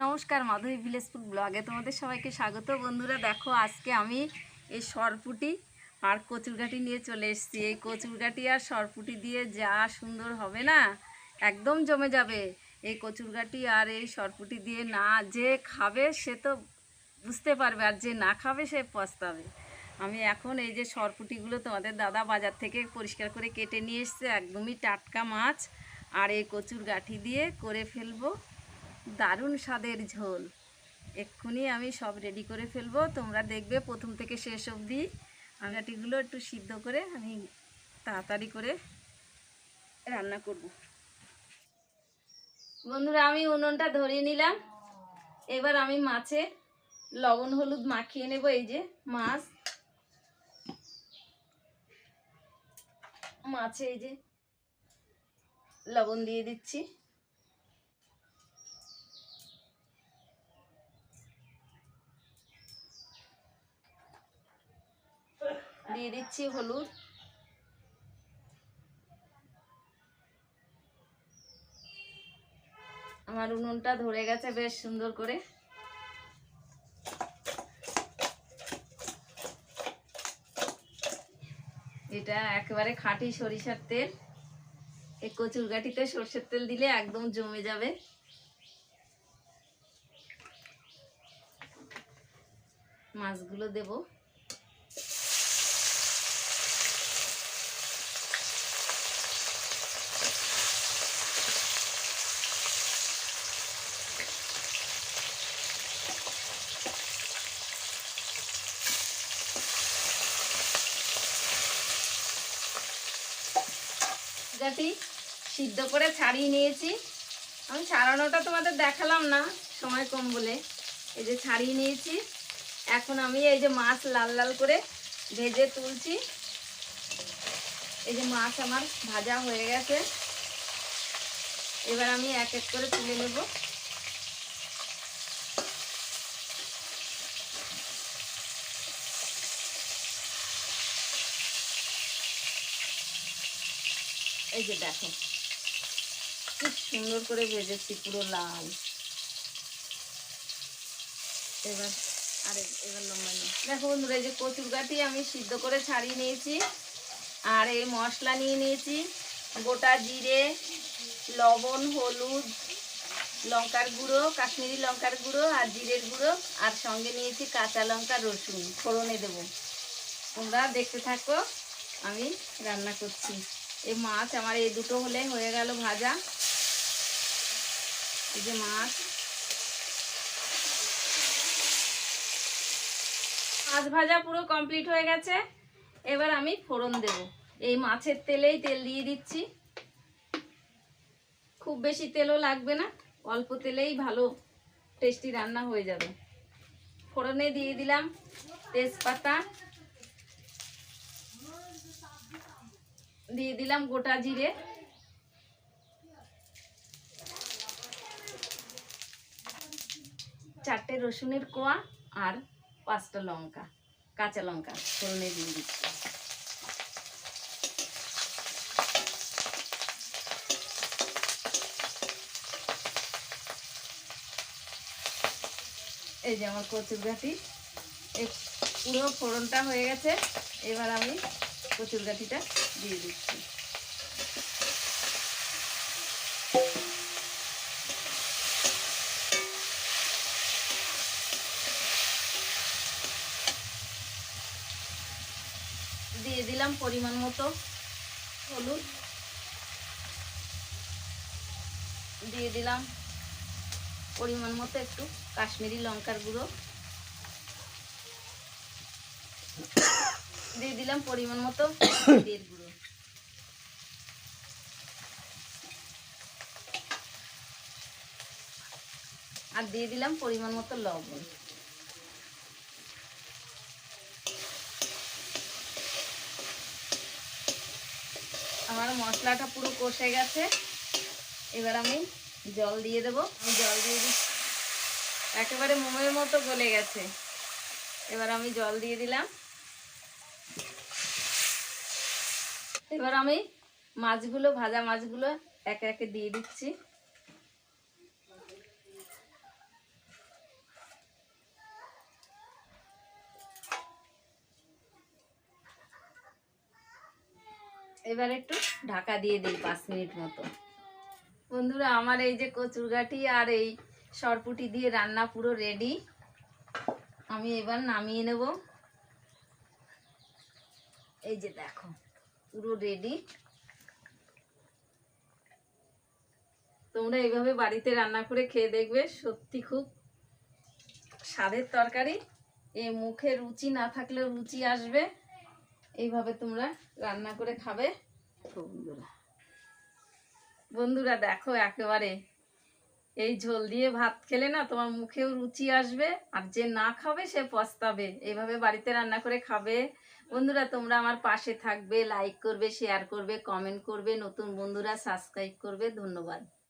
নমস্কার, মাধবী village food ব্লগে তোমাদের সবাইকে স্বাগত। বন্ধুরা, দেখো, আজকে আমি এই সরপুটি আর কচুরগাটি নিয়ে চলে এসেছি। এই কচুরগাটি আর সরপুটি দিয়ে যা সুন্দর হবে না, একদম জমে যাবে। এই কচুরগাটি আর এই সরপুটি দিয়ে না যে খাবে, সে তো বুঝতে পারবে, আর যে না খাবে, সে পস্তাবে। আমি এখন এই যে সরপুটিগুলো তোমাদের দাদা বাজার থেকে পরিষ্কার করে কেটে নিয়ে এসছে, একদমই টাটকা মাছ। আর এই কচুর গাঠি দিয়ে করে ফেলব। দারুণ স্বাদের ঝোল। এক্ষুনি আমি সব রেডি করে ফেলব। তোমরা দেখবে প্রথম থেকে শেষ অবধি আগাটিগুলো একটু সিদ্ধ করে আমি তাড়াতাড়ি করে রান্না করব। বন্ধুরা, আমি উনুনটা ধরিয়ে নিলাম। এবার আমি মাছে লবণ হলুদ মাখিয়ে নেব, এই যে মাছ। মাছে এই যে লবণ দিয়ে দিচ্ছি। দিয়ে দিচ্ছি হলুদ। আমার উনুনটা ধরে গেছে বেশ সুন্দর করে। এটা একেবারে খাঁটি সরিষার তেল। এই কচুর গাঠিতে সর্ষের তেল দিলে একদম জমে যাবে। মাছগুলো দেবো। গাটি সিদ্ধ করে ছাড়িয়ে নিয়েছি। আমি ছাড়ানোটা তোমাদের দেখালাম না, সময় কম বলে। এই যে ছাড়িয়ে নিয়েছি। এখন আমি এই যে মাছ লাল লাল করে ভেজে তুলছি। এই যে মাছ আমার ভাজা হয়ে গেছে। এবার আমি এক এক করে তুলে নেব। এই যে দেখো খুব সুন্দর করে ভেজেছি পুরো লাল। এবার, আরে, এবার লম্বা দেখো বন্ধুরা, এই যে কচুর গাঠি আমি সিদ্ধ করে ছাড়িয়ে নিয়েছি, আর এই মশলা নিয়ে নিয়েছি, গোটা জিরে, লবণ, হলুদ, লঙ্কার গুঁড়ো, কাশ্মীরি লঙ্কার গুঁড়ো, আর জিরের গুঁড়ো, আর সঙ্গে নিয়েছি কাঁচা লঙ্কা, রসুন। ফোড়নে দেবো। তোমরা দেখতে থাকো, আমি রান্না করছি। এই মাছ আমার এই দুটো হলে হয়ে গেল ভাজা। এই যে মাছ। মাছ ভাজা পুরো কমপ্লিট হয়ে গেছে। এবার আমি ফোড়ন দেব। এই মাছের তেলেই তেল দিয়ে দিচ্ছি। খুব বেশি তেলও লাগবে না, অল্প তেলেই ভালো টেস্টি রান্না হয়ে যাবে। ফোড়নে দিয়ে দিলাম তেজপাতা। দিয়ে দিলাম গোটা জিরে। চারটে রসুনের কোয়া আর পাঁচটা লঙ্কা, কাঁচা লঙ্কা, ফোড়নে দিয়ে দিচ্ছি। এই যে আমার কচুর গাঠি। পুরো ফোড়নটা হয়ে গেছে। এবার আমি কচুর গাঠিটা দিয়ে দিচ্ছি। দিয়ে দিলাম পরিমাণ মতো হলুদ। দিয়ে দিলাম পরিমাণ মতো একটু কাশ্মীরি লঙ্কার গুঁড়ো। দিয়ে দিলাম পরিমাণ মতো গুঁড়ো। আর দিয়ে দিলাম পরিমাণ মতো লবণ। আমার মশলাটা পুরো কষে গেছে। এবার আমি জল দিয়ে দেবো। আমি জল দিয়ে দিচ্ছি। একেবারে মোমের মতো গলে গেছে। এবার আমি জল দিয়ে দিলাম। এবার আমি মাছগুলো, ভাজা মাছগুলো একে একে দিয়ে দিচ্ছি। এবার একটু ঢাকা দিয়ে দিই পাঁচ মিনিট মতো। বন্ধুরা, আমার এই যে কচুরগাটি আর এই সরপুটি দিয়ে রান্না পুরো রেডি আমি এবার নামিয়ে নেব। এই যে দেখো, পুরো রেডি তোমরা এইভাবে বাড়িতে রান্না করে খেয়ে দেখবে, সত্যি খুব স্বাদের তরকারি। এ মুখে রুচি না থাকলে রুচি আসবে। এইভাবে তোমরা রান্না করে খাবে। বন্ধুরা। বন্ধুরা দেখো একেবারে এই ঝোল দিয়ে ভাত খেলে না তোমার মুখেও রুচি আসবে আর যে না খাবে সে পস্তাবে। এইভাবে বাড়িতে রান্না করে খাবে। বন্ধুরা তোমরা আমার পাশে থাকবে লাইক করবে শেয়ার করবে কমেন্ট করবে নতুন বন্ধুরা সাবস্ক্রাইব করবে। ধন্যবাদ।